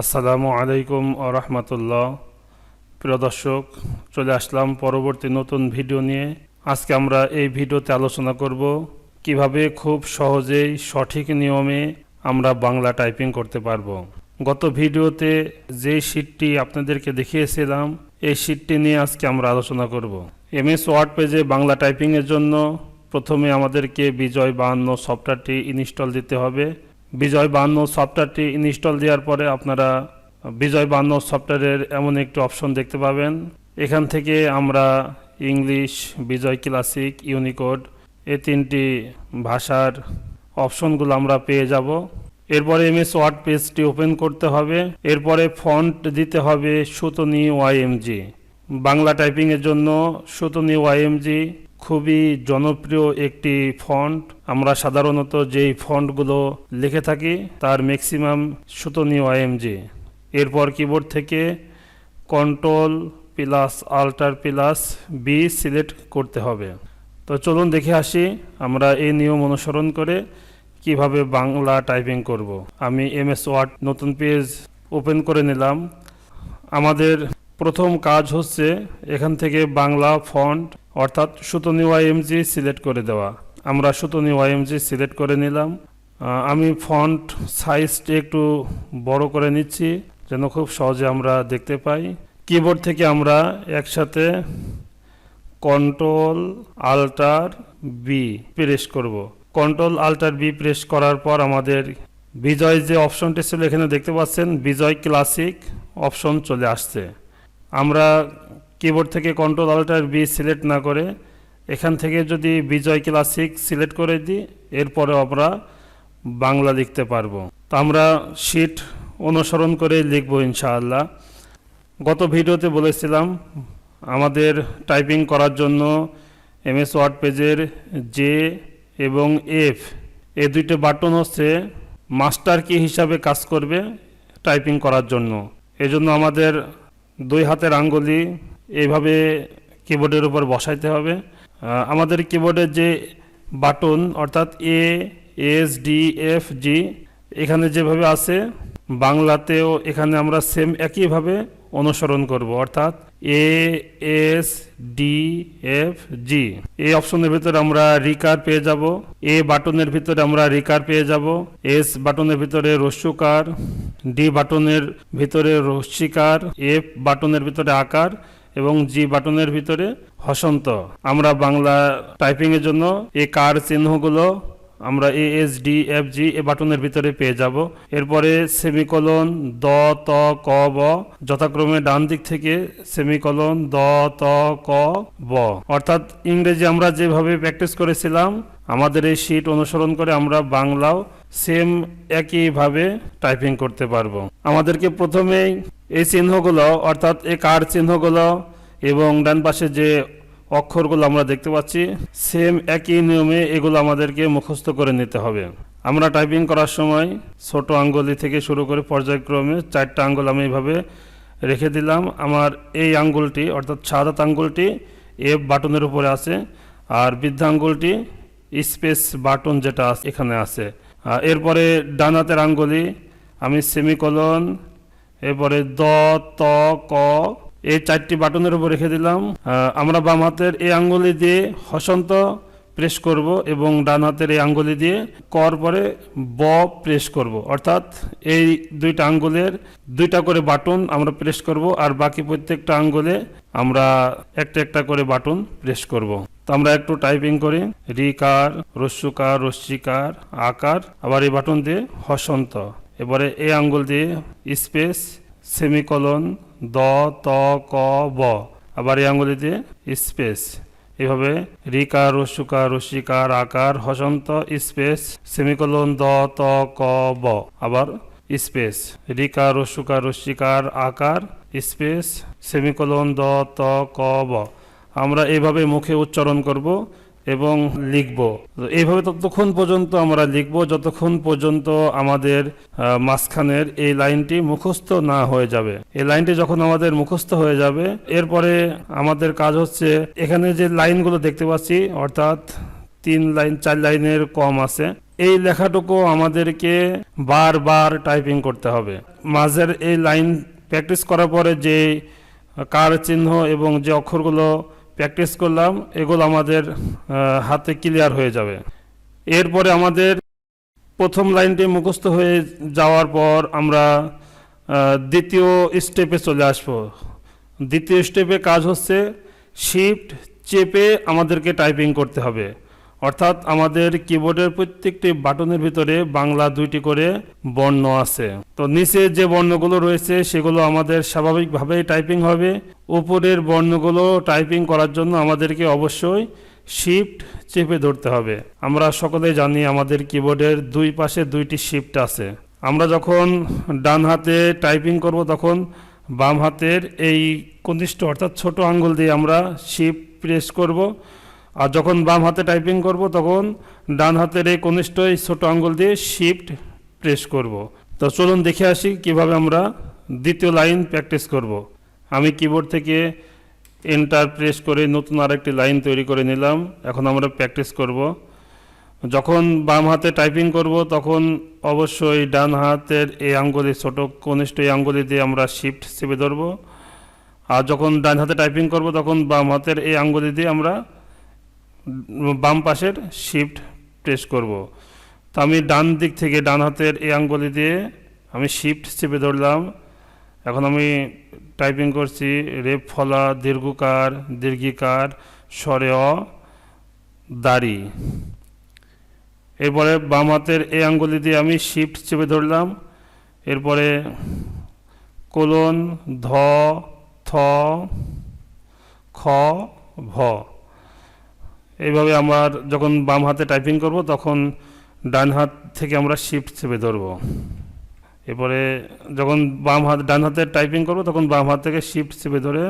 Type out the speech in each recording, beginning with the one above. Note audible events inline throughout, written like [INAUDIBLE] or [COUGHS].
আসসালামু আলাইকুম ও রহমতুল্লাহ। প্রিয় দর্শক, চলে আসলাম পরবর্তী নতুন ভিডিও নিয়ে। আজকে আমরা এই ভিডিওতে আলোচনা করব কীভাবে খুব সহজেই সঠিক নিয়মে আমরা বাংলা টাইপিং করতে পারব। গত ভিডিওতে যে শীটটি আপনাদেরকে দেখিয়েছিলাম, এই শীটটি নিয়ে আজকে আমরা আলোচনা করব। এমএস ওয়ার্ড পেজে বাংলা টাইপিংয়ের জন্য প্রথমে আমাদেরকে বিজয় বাহান্ন সফটওয়্যারটি ইনস্টল দিতে হবে। বিজয় বাহান্ন সফটওয়্যারটি ইনস্টল দেওয়ার পরে আপনারা বিজয় বাহান্ন সফটওয়্যারের এমন একটি অপশন দেখতে পাবেন। এখান থেকে আমরা ইংলিশ, বিজয় ক্লাসিক, ইউনিকোড এ তিনটি ভাষার অপশনগুলো আমরা পেয়ে যাব। এরপরে এম এস ওয়ার্ড পেজটি ওপেন করতে হবে। এরপরে ফন্ট দিতে হবে সুতনি ওয়াইএমজি বাংলা টাইপিংয়ের জন্য সুতনি ওয়াইএমজি খুবই জনপ্রিয় একটি ফন্ট আমরা সাধারণত যেই ফন্টগুলো লিখে থাকি, তার ম্যাক্সিমাম সুতনি ওয়াইএমজি এরপর কিবোর্ড থেকে control plus alt plus B select করতে হবে। তো চলুন দেখে আসি, আমরা এই নিয়ম অনুসরণ করে কীভাবে বাংলা টাইপিং করব। আমি এমএস ওয়ার্ড নতুন পেজ ওপেন করে নিলাম। আমাদের প্রথম কাজ হচ্ছে এখান থেকে বাংলা ফন্ট অর্থাৎ সুতনি ওয়াইএমজি সিলেক্ট করে দেওয়া। আমরা সুতনি ওয়াইএমজি সিলেক্ট করে নিলাম। আমি ফন্ট সাইজটি একটু বড় করে নিচ্ছি, যেন খুব সহজে আমরা দেখতে পাই। কিবোর্ড থেকে আমরা একসাথে কন্ট্রোল আল্টার বি প্রেস করব। কন্ট্রোল আল্টার বি প্রেস করার পর আমাদের বিজয় যে অপশনটি ছিল, এখানে দেখতে পাচ্ছেন, বিজয় ক্লাসিক অপশন চলে আসছে। আমরা কিবোর্ড থেকে কন্ট্রোল আল্টার বি সিলেক্ট না করে, এখান থেকে যদি বিজয় ক্লাসিক সিলেক্ট করে দিই, এরপরে আমরা বাংলা লিখতে পারব। তো আমরা শিট অনুসরণ করে লিখব ইনশাআল্লাহ। গত ভিডিওতে বলেছিলাম, আমাদের টাইপিং করার জন্য এমএস ওয়ার্ড পেজের জে এবং এফ এ দুইটা বাটন হচ্ছে মাস্টার কি হিসাবে কাজ করবে টাইপিং করার জন্য। এজন্য আমাদের দুই হাতের আঙ্গুলি এইভাবে কিবোর্ডের উপর বসাইতে হবে। আমাদের কিবোর্ডের যে বাটন, অর্থাৎ A S D F G এখানে যেভাবে আছে, বাংলাতেও এখানে আমরা সেম একইভাবে অনুসরণ করব, অর্থাৎ A S D F G এই অপশনের ভিতরে আমরা রিকার পেয়ে যাব এ বাটনের ভিতরে আমরা রিকার পেয়ে যাব এস বাটনের ভিতরে রস্যুকার ডি বাটনের ভিতরে রস্যিকার এফ বাটনের ভিতরে আকার এবং জি বাটনের ভিতরে হসন্ত। আমরা বাংলা টাইপিং এর জন্য এই কার চিহ্নগুলো আমরা A S D F G এ বাটনের ভিতরে পেয়ে যাব। এরপরে সেমিকলন দ, ত, ক, ব যথাক্রমে ডান দিক থেকে সেমিকলন দ, ত, ক, ব। অর্থাৎ ইংরেজি আমরা যেভাবে প্র্যাকটিস করেছিলাম, আমাদের এই শীট অনুসরণ করে আমরা বাংলাও সেম একইভাবে টাইপিং করতে পারব। আমাদেরকে প্রথমেই এই চিহ্নগুলো, অর্থাৎ এই কার চিহ্নগুলো এবং ডান পাশে যে অক্ষরগুলো আমরা দেখতে পাচ্ছি সেম একই নিয়মে এগুলো আমাদেরকে মুখস্থ করে নিতে হবে। আমরা টাইপিং করার সময় ছোট আঙ্গুলি থেকে শুরু করে পর্যায়ক্রমে চারটা আঙ্গুল আমি এইভাবে রেখে দিলাম। আমার এই আঙ্গুলটি, অর্থাৎ সাদাত আঙ্গুলটি এফ বাটনের উপরে আছে আর বৃদ্ধ আঙ্গুলটি স্পেস বাটন যেটা এখানে আছে। আর এরপরে ডান হাতের আঙ্গুলি, আমি সেমিকলন এরপরে দ, ত, ক এই চারটি বাটনের উপর রেখে দিলাম। আমরা বাম হাতের এই আঙ্গুলি দিয়ে হসন্ত প্রেস করব এবং ডান হাতের এই আঙ্গুলি দিয়ে কর পরে ব প্রেস করব। অর্থাৎ এই দুইটা আঙ্গুলের দুইটা করে বাটন আমরা প্রেস করব আর বাকি প্রত্যেকটা আঙ্গুলে আমরা একটা একটা করে বাটন প্রেস করব। তো আমরা একটু টাইপিং করি। রিকার রস্যুকার রস্যিকার আকার আবার এই বাটন দিয়ে হসন্ত। এবারে এই আঙ্গুল দিয়ে স্পেস, সেমিকলন, দ, ত, ক, ব। আবার এই আঙ্গুলি দিয়ে স্পেস। এভাবে রিকার রস্যুকার রসিকার আকার হসন্ত, স্পেস, সেমিকলন, দ, ত, ক, ব। আবার স্পেস। রিকার রস্যুকার রসিকার আকার, স্পেস, সেমিকলন, দ, ত, ক, ব। আমরা এইভাবে মুখে উচ্চারণ করব। এবং লিখব। এইভাবে ততক্ষণ পর্যন্ত আমরা লিখব, যতক্ষণ পর্যন্ত আমাদের মাঝখানের এই লাইনটি মুখস্থ না হয়ে যাবে। এই লাইনটি যখন আমাদের মুখস্থ হয়ে যাবে, এরপরে আমাদের কাজ হচ্ছে, এখানে যে লাইনগুলো দেখতে পাচ্ছি, অর্থাৎ তিন লাইন, চার লাইনের কম আছে, এই লেখাটুকু আমাদেরকে বারবার টাইপিং করতে হবে। মাঝের এই লাইন প্র্যাকটিস করার পরে যে কার চিহ্ন এবং যে অক্ষরগুলো প্র্যাকটিস করলাম, এগুলো আমাদের হাতে ক্লিয়ার হয়ে যাবে। এরপরে আমাদের প্রথম লাইনটি মুখস্থ হয়ে যাওয়ার পর আমরা দ্বিতীয় স্টেপে চলে আসব। দ্বিতীয় স্টেপে কাজ হচ্ছে, শিফট চেপে আমাদেরকে টাইপিং করতে হবে। অর্থাৎ আমাদের কিবোর্ডের প্রত্যেকটি বাটনের ভিতরে বাংলা দুইটি করে বর্ণ আছে। তো নিচে যে বর্ণগুলো রয়েছে, সেগুলো আমাদের স্বাভাবিকভাবেই টাইপিং হবে। উপরের বর্ণগুলো টাইপিং করার জন্য আমাদেরকে অবশ্যই শিফট চেপে ধরতে হবে। আমরা সকলে জানি আমাদের কিবোর্ডের দুই পাশে দুইটি শিফট আছে। আমরা যখন ডান হাতে টাইপিং করব তখন বাম হাতের এই কনিষ্ঠ অর্থাৎ ছোট আঙ্গুল দিয়ে আমরা শিফট প্রেস করব। আর যখন বাম হাতে টাইপিং করব, তখন ডান হাতের এই কনিষ্ঠ এই ছোট আঙ্গুল দিয়ে শিফট প্রেস করব। তো চলুন দেখে আসি কীভাবে আমরা দ্বিতীয় লাইন প্র্যাকটিস করব। আমি কিবোর্ড থেকে এন্টার প্রেস করে নতুন আরেকটি লাইন তৈরি করে নিলাম। এখন আমরা প্র্যাকটিস করব। যখন বাম হাতে টাইপিং করব, তখন অবশ্যই ডান হাতের এই আঙ্গুলি, ছোটো কনিষ্ঠ এই আঙ্গুলি দিয়ে আমরা শিফট চেপে ধরব। আর যখন ডান হাতে টাইপিং করব, তখন বাম হাতের এই আঙ্গুলি দিয়ে আমরা বাম পাশের শিফট প্রেস করব। তো আমি ডান দিক থেকে ডান হাতের এই আঙ্গুলি দিয়ে আমি শিফট চেপে ধরলাম। এখন আমি টাইপিং করছি রেপ ফলা, দীর্ঘকার, দীর্ঘিকার, স্বরে অ, দাড়ি। এরপরে বাম হাতের এই আঙ্গুলি দিয়ে আমি শিফট চেপে ধরলাম। এরপরে কোলন, ধ, থ, খ, ভ। এইভাবে আমার যখন বাম হাতে টাইপিং করব, তখন ডান হাত থেকে আমরা শিফট চেপে ধরব। এরপরে যখন বাম হাত, ডান হাতে টাইপিং করব, তখন বাম হাত থেকে শিফট চেপে ধরে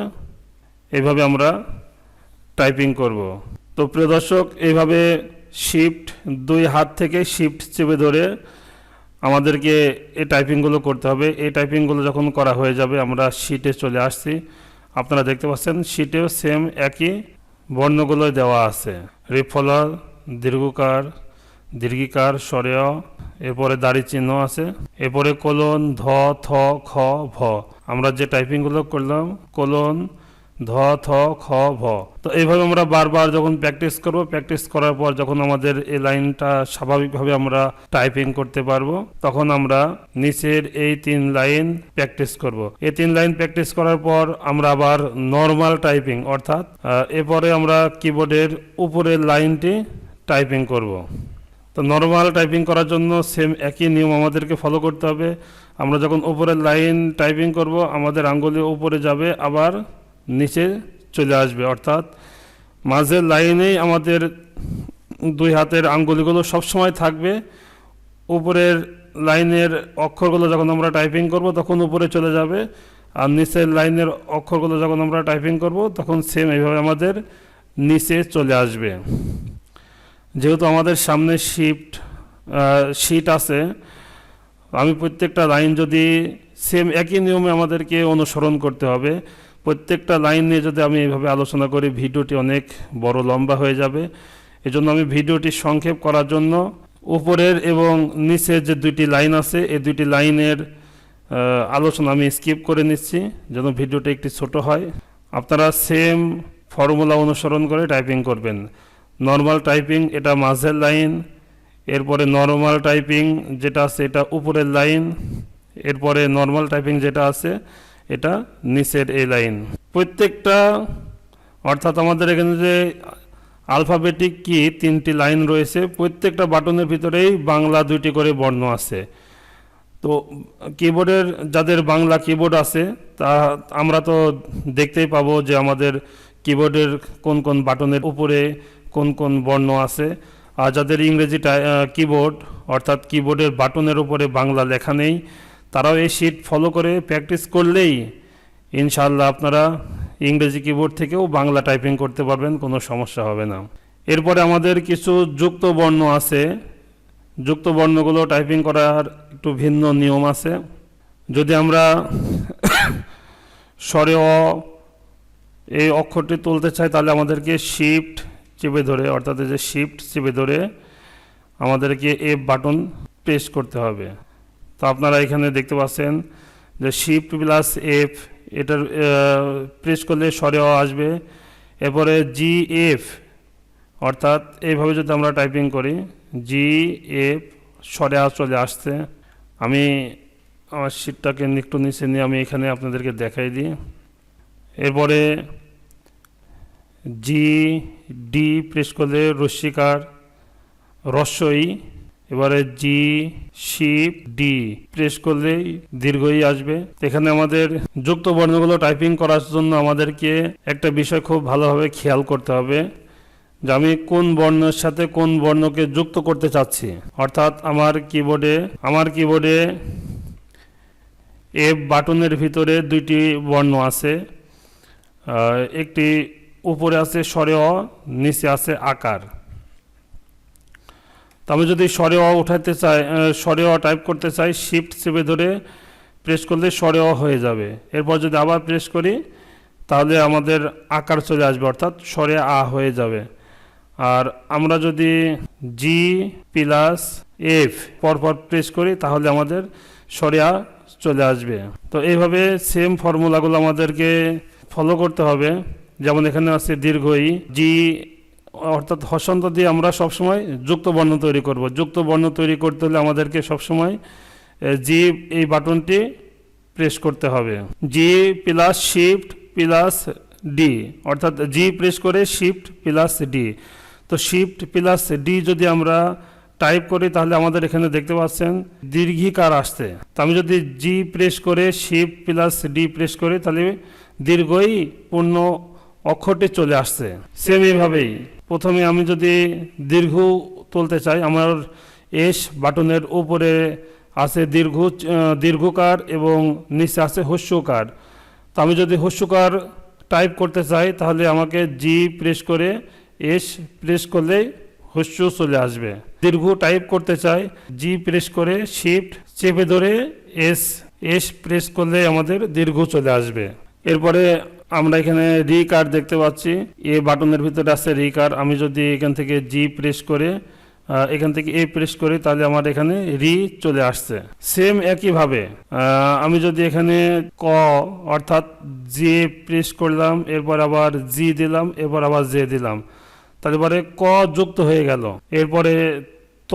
এইভাবে আমরা টাইপিং করব। তো প্রিয় দর্শক, এইভাবে শিফট দুই হাত থেকে শিফট চেপে ধরে আমাদেরকে এই টাইপিংগুলো করতে হবে। এই টাইপিংগুলো যখন করা হয়ে যাবে, আমরা শিটে চলে আসছি। আপনারা দেখতে পাচ্ছেন শিটেও সেম একই। বর্ণগুলো দেওয়া আছে। রিফলার, দীর্ঘকার, দীর্ঘিকার, স্বরেয়, এরপরে দাড়ি চিহ্ন আছে। এরপরে কোলন, ধ, থ, খ, ভ। আমরা যে টাইপিংগুলো করলাম, কোলন ধ, থ, খ, ভ। তো এইভাবে আমরা বারবার যখন প্র্যাকটিস করব প্র্যাকটিস করার পর যখন আমাদের এই লাইনটা স্বাভাবিকভাবে আমরা টাইপিং করতে পারব, তখন আমরা নিচের এই তিন লাইন প্র্যাকটিস করব। এই তিন লাইন প্র্যাকটিস করার পর আমরা আবার নর্মাল টাইপিং অর্থাৎ এরপরে আমরা কিবোর্ডের উপরের লাইনটি টাইপিং করব। তো নর্মাল টাইপিং করার জন্য সেম একই নিয়ম আমাদেরকে ফলো করতে হবে। আমরা যখন উপরের লাইন টাইপিং করব, আমাদের আঙ্গুলি উপরে যাবে আবার নিচে চলে আসবে, অর্থাৎ মাঝের লাইনেই আমাদের দুই হাতের আঙ্গুলিগুলো সবসময় থাকবে। উপরের লাইনের অক্ষরগুলো যখন আমরা টাইপিং করব, তখন উপরে চলে যাবে। আর নিচের লাইনের অক্ষরগুলো যখন আমরা টাইপিং করব, তখন সেম এইভাবে আমাদের নিচে চলে আসবে। যেহেতু আমাদের সামনে শিফট শিট আছে, আমি প্রত্যেকটা লাইন যদি সেম একই নিয়মে আমাদেরকে অনুসরণ করতে হবে প্রত্যেকটা লাইন নিয়ে যদি আমি এইভাবে আলোচনা করি, ভিডিওটি অনেক বড় লম্বা হয়ে যাবে। এজন্য আমি ভিডিওটি সংক্ষেপ করার জন্য উপরের এবং নিচের যে দুইটি লাইন আছে, এই দুইটি লাইনের আলোচনা আমি স্কিপ করে নিচ্ছি, যেন ভিডিওটি একটি ছোট হয়। আপনারা সেম ফর্মুলা অনুসরণ করে টাইপিং করবেন। নর্মাল টাইপিং, এটা মাঝের লাইন, এরপরে নর্মাল টাইপিং যেটা আছে, এটা উপরের লাইন, এরপরে নর্মাল টাইপিং যেটা আছে এটা নিচের এই লাইন। প্রত্যেকটা, অর্থাৎ আমাদের এখানে যে আলফাবেটিক কি, তিনটি লাইন রয়েছে, প্রত্যেকটা বাটনের ভিতরেই বাংলা দুইটি করে বর্ণ আছে। তো কিবোর্ডের, যাদের বাংলা কিবোর্ড আছে, তা আমরা তো দেখতেই পাবো যে আমাদের কিবোর্ডের কোন কোন বাটনের উপরে কোন কোন বর্ণ আছে। আর যাদের ইংরেজি কিবোর্ড, অর্থাৎ কিবোর্ডের বাটনের উপরে বাংলা লেখা নেই তারাও এই শিট ফলো করে প্র্যাকটিস করলেই ইনশাল্লাহ আপনারা ইংরেজি কিবোর্ড থেকেও বাংলা টাইপিং করতে পারবেন, কোনো সমস্যা হবে না। এরপরে আমাদের কিছু যুক্ত বর্ণ আছে। যুক্ত বর্ণগুলো টাইপিং করার একটু ভিন্ন নিয়ম আছে। যদি আমরা [COUGHS] স্বরে অ এই অক্ষরটি তুলতে চাই, তাহলে আমাদেরকে শিফট চেপে ধরে, অর্থাৎ যে শিফট চেপে ধরে আমাদেরকে এফ বাটন প্রেস করতে হবে। তো আপনারা এখানে দেখতে পাচ্ছেন যে শিফট প্লাস এফ এটার প্রেস করলে সরে আসবে। এরপরে জি এফ অর্থাৎ এইভাবে যদি আমরা টাইপিং করি জি এফ সরে চলে আসছে। আমি আমার শীটটাকে একটু নিচে নিয়ে আমি এখানে আপনাদেরকে দেখাই দিই। এরপরে জি ডি প্রেস করলে রশ্মিকার, রস্যই এবারে জি শিপ ডি প্রেস করলেই দীর্ঘই আসবে। এখানে আমাদের যুক্ত বর্ণগুলো টাইপিং করার জন্য আমাদেরকে একটা বিষয় খুব ভালোভাবে খেয়াল করতে হবে যে আমি কোন বর্ণের সাথে কোন বর্ণকে যুক্ত করতে চাচ্ছি। অর্থাৎ আমার কিবোর্ডে আমার কিবোর্ডে এফ বাটনের ভিতরে দুইটি বর্ণ আছে। একটি উপরে আছে স্বরে অ, নিচে আছে আকার। তো আমি যদি স্বরে অ উঠাতে চাই স্বরে অ টাইপ করতে চাই শিফট চেপে ধরে প্রেস করলে স্বরে অ হয়ে যাবে। এরপর যদি আবার প্রেস করি, তাহলে আমাদের আকার চলে আসবে, অর্থাৎ স্বরে আ হয়ে যাবে। আর আমরা যদি জি প্লাস এফ পরপর প্রেস করি, তাহলে আমাদের স্বরে আ চলে আসবে। তো এইভাবে সেম ফর্মুলাগুলো আমাদেরকে ফলো করতে হবে। যেমন এখানে আছে দীর্ঘই জি অর্থাৎ হসন্ত দিয়ে আমরা সবসময় যুক্ত বর্ণ তৈরি করব। যুক্ত বর্ণ তৈরি করতে হলে আমাদেরকে সবসময় জি এই বাটনটি প্রেস করতে হবে। G plus shift plus D, অর্থাৎ জি প্রেস করে শিফট প্লাস ডি। তো শিফট প্লাস ডি যদি আমরা টাইপ করি তাহলে আমাদের এখানে দেখতে পাচ্ছেন দীর্ঘিকার আসছে। তো আমি যদি জি প্রেস করে শিফট প্লাস ডি প্রেস করি তাহলে দীর্ঘই পূর্ণ অক্ষরটি চলে আসছে। সেম এইভাবেই প্রথমে আমি যদি দীর্ঘ তুলতে চাই, আমার এস বাটনের উপরে আছে দীর্ঘ দীর্ঘকার এবং নিচে আছে হস্যকার। তো আমি যদি হস্যকার টাইপ করতে চাই, তাহলে আমাকে জি প্রেস করে এস প্রেস করলেই হস্য চলে আসবে। দীর্ঘ টাইপ করতে চাই জি প্রেস করে শিফট চেপে ধরে এস এস প্রেস করলে আমাদের দীর্ঘ চলে আসবে। এরপরে আমরা এখানে রি কার্ড দেখতে পাচ্ছি। এ বাটনের ভিতরে আছে রি কার্ড। আমি যদি এখান থেকে জি প্রেস করে এখান থেকে এ প্রেস করি, তাহলে আমার এখানে রি চলে আসছে। সেম একইভাবে আমি যদি এখানে ক, অর্থাৎ জে প্রেস করলাম, এরপর আবার জি দিলাম, এরপর আবার জে দিলাম। তারপরে ক যুক্ত হয়ে গেল। এরপরে ত,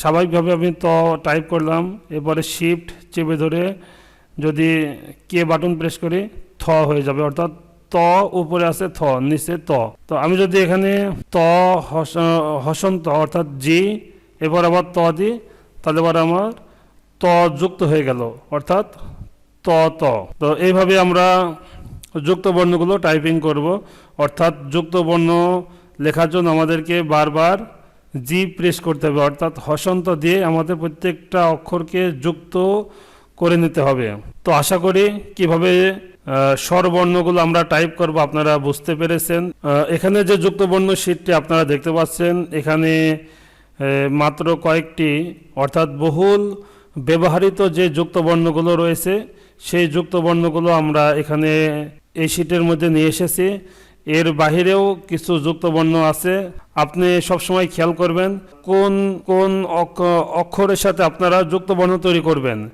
স্বাভাবিকভাবে আমি ত টাইপ করলাম। এরপরে শিফট চেপে ধরে যদি কে বাটন প্রেস করি থ হয়ে যাবে, অর্থাৎ ত উপরে আছে থ, নিচে ত। তো আমি যদি এখানে ত হস- হসন্ত, অর্থাৎ জি, এবার আবার ত দিই তাহলে এবার আমার ত যুক্ত হয়ে গেল, অর্থাৎ ত ত। তো এইভাবে আমরা যুক্ত বর্ণগুলো টাইপিং করব, অর্থাৎ যুক্ত বর্ণ লেখার জন্য আমাদেরকে বারবার জি প্রেস করতে হবে, অর্থাৎ হসন্ত দিয়ে আমাদের প্রত্যেকটা অক্ষরকে যুক্ত করে নিতে হবে। তো আশা করি কীভাবে স্বরবর্ণগুলো আমরা টাইপ করব, আপনারা বুঝতে পেরেছেন। এখানে যে যুক্তবর্ণ শীটটি আপনারা দেখতে পাচ্ছেন, এখানে মাত্র কয়েকটি, অর্থাৎ বহুল ব্যবহৃত যে যুক্তবর্ণগুলো রয়েছে, সেই যুক্তবর্ণগুলো আমরা এখানে এই শীটের মধ্যে নিয়ে এসেছি। এর বাহিরেও কিছু যুক্তবর্ণ আছে, আপনি সবসময় খেয়াল করবেন, কোন কোন অক্ষ- অক্ষরের সাথে আপনারা যুক্তবর্ণ তৈরি করবেন।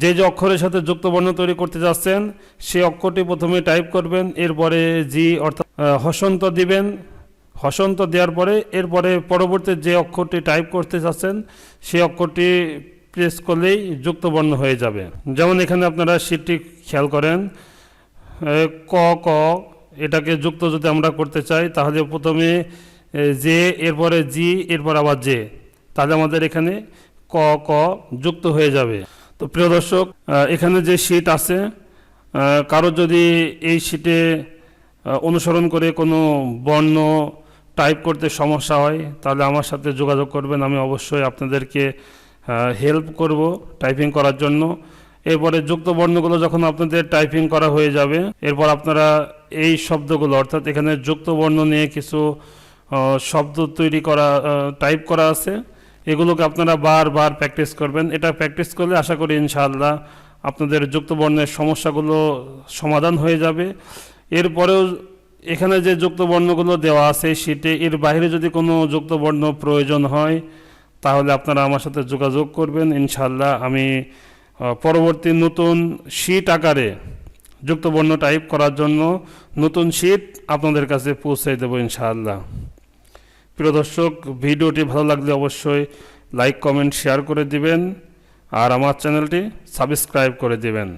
যে যে অক্ষরের সাথে যুক্ত বর্ণ তৈরি করতে যাচ্ছেন সেই অক্ষরটি প্রথমে টাইপ করবেন, এরপরে জি অর্থাৎ হসন্ত দিবেন। হসন্ত দেওয়ার পরে, এরপরে পরবর্তী যে অক্ষরটি টাইপ করতে চাচ্ছেন সেই অক্ষরটি প্রেস করলেই যুক্ত বর্ণ হয়ে যাবে। যেমন এখানে আপনারা শীটটি খেয়াল করেন ক ক, এটাকে যুক্ত যদি আমরা করতে চাই, তাহলে প্রথমে জে, এরপরে জি, এরপর আবার জে। তাহলে আমাদের এখানে ক ক যুক্ত হয়ে যাবে। তো প্রিয় দর্শক এখানে যে শীট আছে কারও যদি এই শীটে অনুসরণ করে কোনো বর্ণ টাইপ করতে সমস্যা হয়, তাহলে আমার সাথে যোগাযোগ করবেন। আমি অবশ্যই আপনাদেরকে হেল্প করব টাইপিং করার জন্য। এরপরে যুক্ত বর্ণগুলো যখন আপনাদের টাইপিং করা হয়ে যাবে, এরপর আপনারা এই শব্দগুলো, অর্থাৎ এখানে যুক্ত বর্ণ নিয়ে কিছু শব্দ তৈরি করা টাইপ করা আছে। এগুলোকে আপনারা বারবার প্র্যাকটিস করবেন। এটা প্র্যাকটিস করলে আশা করি ইনশাআল্লাহ আপনাদের যুক্তবর্ণের সমস্যাগুলো সমাধান হয়ে যাবে। এরপরেও এখানে যে যুক্তবর্ণগুলো দেওয়া আছে শীটে এর বাইরে যদি কোনো যুক্তবর্ণ প্রয়োজন হয়, তাহলে আপনারা আমার সাথে যোগাযোগ করবেন। ইনশাল্লাহ আমি পরবর্তী নতুন শীট আকারে যুক্তবর্ণ টাইপ করার জন্য নতুন শীট আপনাদের কাছে পৌঁছে দেবো ইনশাআল্লাহ। প্রিয় দর্শক, ভিডিওটি ভালো লাগলে অবশ্যই লাইক কমেন্ট শেয়ার করে দিবেন আর আমার চ্যানেলটি সাবস্ক্রাইব করে দিবেন।